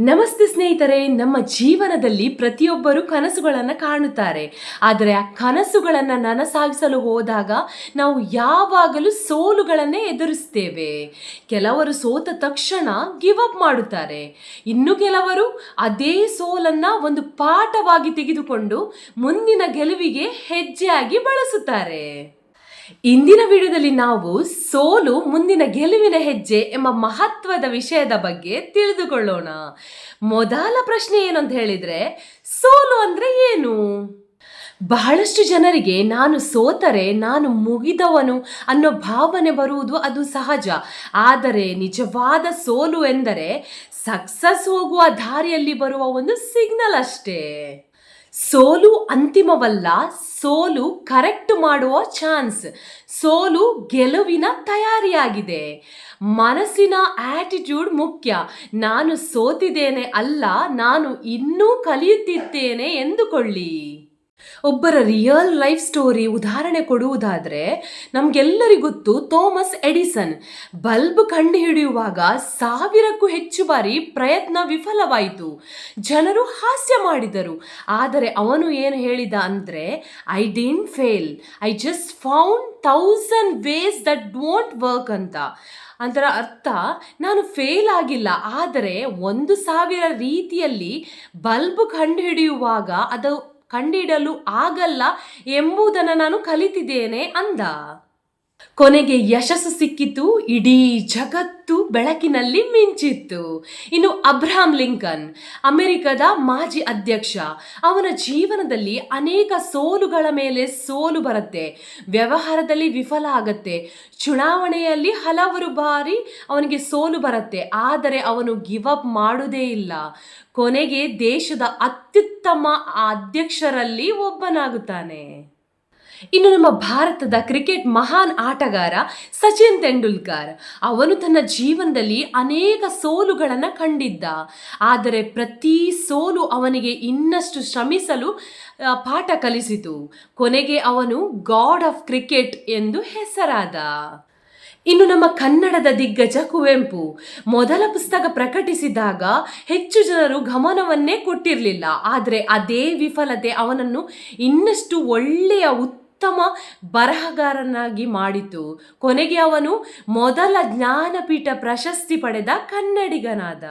ನಮಸ್ತೆ ಸ್ನೇಹಿತರೆ, ನಮ್ಮ ಜೀವನದಲ್ಲಿ ಪ್ರತಿಯೊಬ್ಬರು ಕನಸುಗಳನ್ನು ಕಾಣುತ್ತಾರೆ. ಆದರೆ ಆ ಕನಸುಗಳನ್ನು ನನಸಾಗಿಸಲು ಹೋದಾಗ ನಾವು ಯಾವಾಗಲೂ ಸೋಲುಗಳನ್ನೇ ಎದುರಿಸ್ತೇವೆ. ಕೆಲವರು ಸೋತ ತಕ್ಷಣ ಗಿವ್ ಅಪ್ ಮಾಡುತ್ತಾರೆ. ಇನ್ನು ಕೆಲವರು ಅದೇ ಸೋಲನ್ನು ಒಂದು ಪಾಠವಾಗಿ ತೆಗೆದುಕೊಂಡು ಮುಂದಿನ ಗೆಲುವಿಗೆ ಹೆಜ್ಜೆಯಾಗಿ ಬಳಸುತ್ತಾರೆ. ಇಂದಿನ ವಿಡಿಯೋದಲ್ಲಿ ನಾವು ಸೋಲು ಮುಂದಿನ ಗೆಲುವಿನ ಹೆಜ್ಜೆ ಎಂಬ ಮಹತ್ವದ ವಿಷಯದ ಬಗ್ಗೆ ತಿಳಿದುಕೊಳ್ಳೋಣ. ಮೊದಲ ಪ್ರಶ್ನೆ ಏನು ಅಂತ ಹೇಳಿದ್ರೆ, ಸೋಲು ಅಂದ್ರೆ ಏನು? ಬಹಳಷ್ಟು ಜನರಿಗೆ ನಾನು ಸೋತರೆ, ನಾನು ಮುಗಿದವನು ಅನ್ನೋ ಭಾವನೆ ಬರುವುದು ಅದು ಸಹಜ. ಆದರೆ ನಿಜವಾದ ಸೋಲು ಎಂದರೆ, ಸಕ್ಸಸ್ ಹೋಗುವ ದಾರಿಯಲ್ಲಿ ಬರುವ ಒಂದು ಸಿಗ್ನಲ್ ಅಷ್ಟೇ. ಸೋಲು ಅಂತಿಮವಲ್ಲ, ಸೋಲು ಕರೆಕ್ಟ್ ಮಾಡುವ ಚಾನ್ಸ್, ಸೋಲು ಗೆಲುವಿನ ತಯಾರಿಯಾಗಿದೆ. ಮನಸ್ಸಿನ ಆಟಿಟ್ಯೂಡ್ ಮುಖ್ಯ. ನಾನು ಸೋತಿದ್ದೇನೆ ಅಲ್ಲ, ನಾನು ಇನ್ನೂ ಕಲಿಯುತ್ತಿದ್ದೇನೆ ಎಂದುಕೊಳ್ಳಿ. ಒಬ್ಬರ ರಿಯಲ್ ಲೈಫ್ ಸ್ಟೋರಿ ಉದಾಹರಣೆ ಕೊಡುವುದಾದರೆ ನಮಗೆಲ್ಲರಿಗೂ ಗೊತ್ತು ಥೋಮಸ್ ಎಡಿಸನ್. ಬಲ್ಬ್ ಕಂಡುಹಿಡಿಯುವಾಗ ಸಾವಿರಕ್ಕೂ ಹೆಚ್ಚು ಬಾರಿ ಪ್ರಯತ್ನ ವಿಫಲವಾಯಿತು. ಜನರು ಹಾಸ್ಯ ಮಾಡಿದರು. ಆದರೆ ಅವನು ಏನು ಹೇಳಿದ ಅಂದರೆ I didn't fail I just found thousand ways that don't work ಅಂತ. ಅದರ ಅರ್ಥ, ನಾನು ಫೇಲ್ ಆಗಿಲ್ಲ. ಆದರೆ ಒಂದು ಸಾವಿರ ರೀತಿಯಲ್ಲಿ ಬಲ್ಬ್ ಕಂಡುಹಿಡಿಯುವಾಗ ಅದು ಕಂಡಿಡಲು ಆಗಲ್ಲ ಎಂಬುದನ್ನು ನಾನು ಕಲಿತಿದ್ದೇನೆ ಅಂದ. ಕೊನೆಗೆ ಯಶಸ್ಸು ಸಿಕ್ಕಿತು, ಇಡೀ ಜಗತ್ತು ಬೆಳಕಿನಲ್ಲಿ ಮಿಂಚಿತ್ತು. ಇನ್ನು ಅಬ್ರಹಾಂ ಲಿಂಕನ್, ಅಮೆರಿಕದ ಮಾಜಿ ಅಧ್ಯಕ್ಷ, ಅವನ ಜೀವನದಲ್ಲಿ ಅನೇಕ ಸೋಲುಗಳ ಮೇಲೆ ಸೋಲು ಬರುತ್ತೆ, ವ್ಯವಹಾರದಲ್ಲಿ ವಿಫಲ ಆಗತ್ತೆ, ಚುನಾವಣೆಯಲ್ಲಿ ಹಲವರು ಬಾರಿ ಅವನಿಗೆ ಸೋಲು ಬರುತ್ತೆ, ಆದರೆ ಅವನು ಗಿವ್ ಅಪ್ ಮಾಡುವುದೇ ಇಲ್ಲ. ಕೊನೆಗೆ ದೇಶದ ಅತ್ಯುತ್ತಮ ಅಧ್ಯಕ್ಷರಲ್ಲಿ ಒಬ್ಬನಾಗುತ್ತಾನೆ. ಇನ್ನು ನಮ್ಮ ಭಾರತದ ಕ್ರಿಕೆಟ್ ಮಹಾನ್ ಆಟಗಾರ ಸಚಿನ್ ತೆಂಡೂಲ್ಕರ್. ಅವನು ತನ್ನ ಜೀವನದಲ್ಲಿ ಅನೇಕ ಸೋಲುಗಳನ್ನು ಕಂಡಿದ್ದ. ಆದರೆ ಪ್ರತಿ ಸೋಲು ಅವನಿಗೆ ಇನ್ನಷ್ಟು ಶ್ರಮಿಸಲು ಪಾಠ ಕಲಿಸಿತು. ಕೊನೆಗೆ ಅವನು ಗಾಡ್ ಆಫ್ ಕ್ರಿಕೆಟ್ ಎಂದು ಹೆಸರಾದ. ಇನ್ನು ನಮ್ಮ ಕನ್ನಡದ ದಿಗ್ಗಜ ಕುವೆಂಪು. ಮೊದಲ ಪುಸ್ತಕ ಪ್ರಕಟಿಸಿದಾಗ ಹೆಚ್ಚು ಜನರು ಗಮನವನ್ನೇ ಕೊಟ್ಟಿರಲಿಲ್ಲ. ಆದರೆ ಅದೇ ವಿಫಲತೆ ಅವನನ್ನು ಇನ್ನಷ್ಟು ಒಳ್ಳೆಯ ಉತ್ತಮ ಬರಹಗಾರನಾಗಿ ಮಾಡಿತು. ಕೊನೆಗೆ ಅವನು ಮೊದಲ ಜ್ಞಾನಪೀಠ ಪ್ರಶಸ್ತಿ ಪಡೆದ ಕನ್ನಡಿಗನಾದ.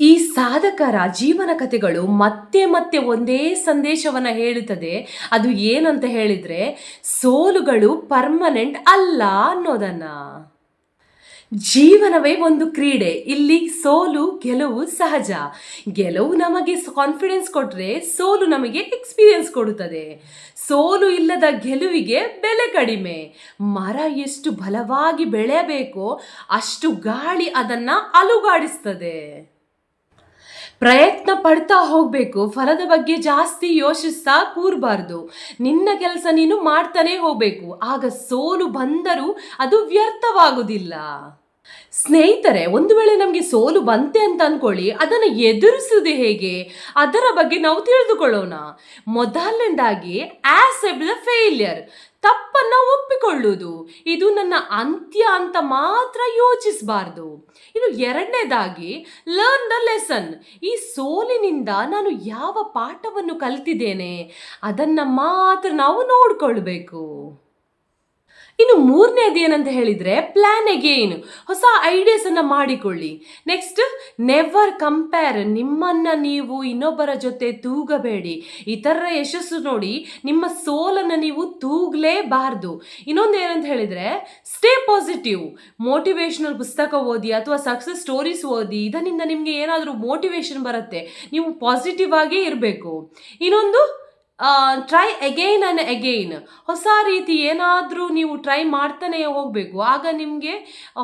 ಈ ಸಾಧಕರ ಜೀವನ ಕಥೆಗಳು ಮತ್ತೆ ಮತ್ತೆ ಒಂದೇ ಸಂದೇಶವನ್ನು ಹೇಳುತ್ತದೆ. ಅದು ಏನಂತ ಹೇಳಿದರೆ, ಸೋಲುಗಳು ಪರ್ಮನೆಂಟ್ ಅಲ್ಲ ಅನ್ನೋದನ್ನ. ಜೀವನವೇ ಒಂದು ಕ್ರೀಡೆ. ಇಲ್ಲಿ ಸೋಲು, ಗೆಲುವು ಸಹಜ. ಗೆಲುವು ನಮಗೆ ಕಾನ್ಫಿಡೆನ್ಸ್ ಕೊಟ್ಟರೆ ಸೋಲು ನಮಗೆ ಎಕ್ಸ್ಪೀರಿಯನ್ಸ್ ಕೊಡುತ್ತದೆ. ಸೋಲು ಇಲ್ಲದ ಗೆಲುವಿಗೆ ಬೆಲೆ ಕಡಿಮೆ. ಮರ ಎಷ್ಟು ಬಲವಾಗಿ ಬೆಳೆಯಬೇಕೋ ಅಷ್ಟು ಗಾಳಿ ಅದನ್ನು ಅಲುಗಾಡಿಸ್ತದೆ. ಪ್ರಯತ್ನ ಪಡ್ತಾ ಹೋಗಬೇಕು, ಫಲದ ಬಗ್ಗೆ ಜಾಸ್ತಿ ಯೋಚಿಸ್ತಾ ಕೂರಬಾರ್ದು. ನಿನ್ನ ಕೆಲಸ ನೀನು ಮಾಡ್ತಾನೆ ಹೋಗಬೇಕು. ಆಗ ಸೋಲು ಬಂದರೂ ಅದು ವ್ಯರ್ಥವಾಗುವುದಿಲ್ಲ. ಸ್ನೇಹಿತರೆ, ಒಂದು ವೇಳೆ ನಮಗೆ ಸೋಲು ಬಂತೆ ಅಂತ ಅಂದ್ಕೊಳ್ಳಿ ಅದನ್ನು ಎದುರಿಸುವುದು ಹೇಗೆ? ಅದರ ಬಗ್ಗೆ ನಾವು ತಿಳಿದುಕೊಳ್ಳೋಣ. ಮೊದಲನೇದಾಗಿ ಆಸೆಪ್ಟ್ ದ ಫೇಲಿಯರ್ ತಪ್ಪನ್ನು ಒಪ್ಪಿಕೊಳ್ಳುವುದು. ಇದು ನನ್ನ ಅಂತ್ಯ ಅಂತ ಮಾತ್ರ ಯೋಚಿಸಬಾರ್ದು. ಇನ್ನು ಎರಡನೇದಾಗಿ ಲರ್ನ್ ದ ಲೆಸನ್ ಈ ಸೋಲಿನಿಂದ ನಾನು ಯಾವ ಪಾಠವನ್ನು ಕಲಿತಿದ್ದೇನೆ, ಅದನ್ನು ಮಾತ್ರ ನಾವು ನೋಡ್ಕೊಳ್ಬೇಕು. ಇನ್ನು ಮೂರನೇದು ಏನಂತ ಹೇಳಿದ್ರೆ ಪ್ಲಾನ್ ಅಗೇನ್ ಹೊಸ ಐಡಿಯಾಸ್ ಅನ್ನ ಮಾಡಿಕೊಳ್ಳಿ. ನೆಕ್ಸ್ಟ್ ನೆವರ್ ಕಂಪೇರ್ ನಿಮ್ಮನ್ನ ನೀವು ಇನ್ನೊಬ್ಬರ ಜೊತೆ ತೂಗಬೇಡಿ. ಇತರರ ಯಶಸ್ಸು ನೋಡಿ ನಿಮ್ಮ ಸೋಲನ್ನು ನೀವು ತೂಗಲೇಬಾರ್ದು. ಇನ್ನೊಂದು ಏನಂತ ಹೇಳಿದ್ರೆ ಸ್ಟೇ ಪಾಸಿಟಿವ್ ಮೋಟಿವೇಶನಲ್ ಪುಸ್ತಕ ಓದಿ ಅಥವಾ ಸಕ್ಸಸ್ ಸ್ಟೋರೀಸ್ ಓದಿ, ಇದರಿಂದ ನಿಮಗೆ ಏನಾದರೂ ಮೋಟಿವೇಶನ್ ಬರುತ್ತೆ. ನೀವು ಪಾಸಿಟಿವ್ ಆಗೇ ಇರಬೇಕು. ಇನ್ನೊಂದು ಟ್ರೈ ಅಗೈನ್ ಆ್ಯಂಡ್ ಅಗೈನ್ ಹೊಸ ರೀತಿ ಏನಾದರೂ ನೀವು ಟ್ರೈ ಮಾಡ್ತಾನೆ ಹೋಗಬೇಕು. ಆಗ ನಿಮಗೆ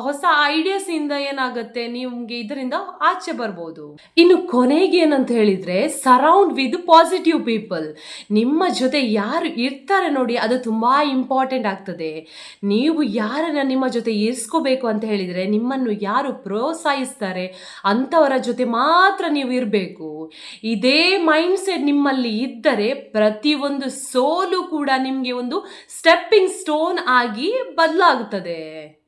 ಹೊಸ ಐಡಿಯಾಸಿಂದ ಏನಾಗುತ್ತೆ? ನಿಮಗೆ ಇದರಿಂದ ಆಚೆ ಬರ್ಬೋದು. ಇನ್ನು ಕೊನೆಗೆ ಏನಂತ ಹೇಳಿದರೆ ಸರೌಂಡ್ ವಿತ್ ಪಾಸಿಟಿವ್ ಪೀಪಲ್ ನಿಮ್ಮ ಜೊತೆ ಯಾರು ಇರ್ತಾರೆ ನೋಡಿ, ಅದು ತುಂಬ ಇಂಪಾರ್ಟೆಂಟ್ ಆಗ್ತದೆ. ನೀವು ಯಾರನ್ನ ನಿಮ್ಮ ಜೊತೆ ಇರಿಸ್ಕೋಬೇಕು ಅಂತ ಹೇಳಿದರೆ, ನಿಮ್ಮನ್ನು ಯಾರು ಪ್ರೋತ್ಸಾಹಿಸ್ತಾರೆ, ಅಂಥವರ ಜೊತೆ ಮಾತ್ರ ನೀವು ಇರಬೇಕು. ಇದೇ ಮೈಂಡ್ಸೆಟ್ ನಿಮ್ಮಲ್ಲಿ ಇದ್ದರೆ ಪ್ರತಿಯೊಂದು ಸೋಲು ಕೂಡ ನಿಮಗೆ ಒಂದು ಸ್ಟೆಪ್ಪಿಂಗ್ ಸ್ಟೋನ್ ಆಗಿ ಬದಲಾಗುತ್ತದೆ.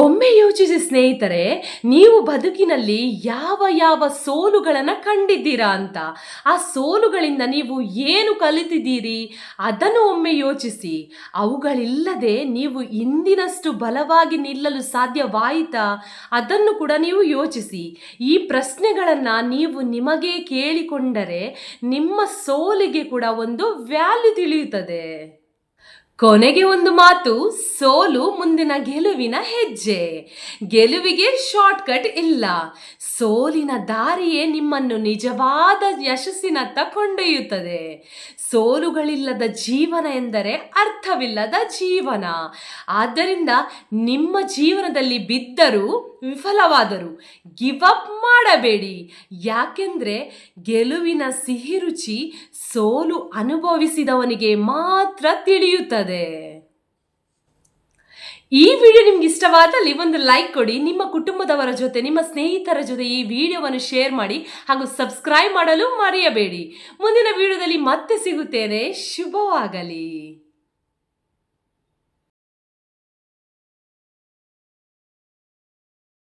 ಒಮ್ಮೆ ಯೋಚಿಸಿ ಸ್ನೇಹಿತರೆ, ನೀವು ಬದುಕಿನಲ್ಲಿ ಯಾವ ಯಾವ ಸೋಲುಗಳನ್ನು ಕಂಡಿದ್ದೀರಾ ಅಂತ. ಆ ಸೋಲುಗಳಿಂದ ನೀವು ಏನು ಕಲಿತಿದ್ದೀರಿ ಅದನ್ನು ಒಮ್ಮೆ ಯೋಚಿಸಿ. ಅವುಗಳಿಲ್ಲದೆ ನೀವು ಇಂದಿನಷ್ಟು ಬಲವಾಗಿ ನಿಲ್ಲಲು ಸಾಧ್ಯವಾಯಿತಾ? ಅದನ್ನು ಕೂಡ ನೀವು ಯೋಚಿಸಿ. ಈ ಪ್ರಶ್ನೆಗಳನ್ನು ನೀವು ನಿಮಗೆ ಕೇಳಿಕೊಂಡರೆ ನಿಮ್ಮ ಸೋಲಿಗೆ ಕೂಡ ಒಂದು ವ್ಯಾಲ್ಯೂ ತಿಳಿಯುತ್ತದೆ. ಕೊನೆಗೆ ಒಂದು ಮಾತು, ಸೋಲು ಮುಂದಿನ ಗೆಲುವಿನ ಹೆಜ್ಜೆ. ಗೆಲುವಿಗೆ ಶಾರ್ಟ್ಕಟ್ ಇಲ್ಲ. ಸೋಲಿನ ದಾರಿಯೇ ನಿಮ್ಮನ್ನು ನಿಜವಾದ ಯಶಸ್ಸಿನತ್ತ ಕೊಂಡೊಯ್ಯುತ್ತದೆ. ಸೋಲುಗಳಿಲ್ಲದ ಜೀವನ ಎಂದರೆ ಅರ್ಥವಿಲ್ಲದ ಜೀವನ. ಆದ್ದರಿಂದ ನಿಮ್ಮ ಜೀವನದಲ್ಲಿ ಬಿದ್ದರೂ ವಿಫಲವಾದರು ಗಿವ್ ಅಪ್ ಮಾಡಬೇಡಿ. ಯಾಕೆಂದರೆ ಗೆಲುವಿನ ಸಿಹಿರುಚಿ ಸೋಲು ಅನುಭವಿಸಿದವನಿಗೆ ಮಾತ್ರ ತಿಳಿಯುತ್ತದೆ. ಈ ವಿಡಿಯೋ ನಿಮ್ಗೆ ಇಷ್ಟವಾದಲ್ಲಿ ಒಂದು ಲೈಕ್ ಕೊಡಿ, ನಿಮ್ಮ ಕುಟುಂಬದವರ ಜೊತೆ, ನಿಮ್ಮ ಸ್ನೇಹಿತರ ಜೊತೆ ಈ ವಿಡಿಯೋವನ್ನು ಶೇರ್ ಮಾಡಿ ಹಾಗೂ ಸಬ್ಸ್ಕ್ರೈಬ್ ಮಾಡಲು ಮರೆಯಬೇಡಿ. ಮುಂದಿನ ವಿಡಿಯೋದಲ್ಲಿ ಮತ್ತೆ ಸಿಗುತ್ತೇನೆ. ಶುಭವಾಗಲಿ.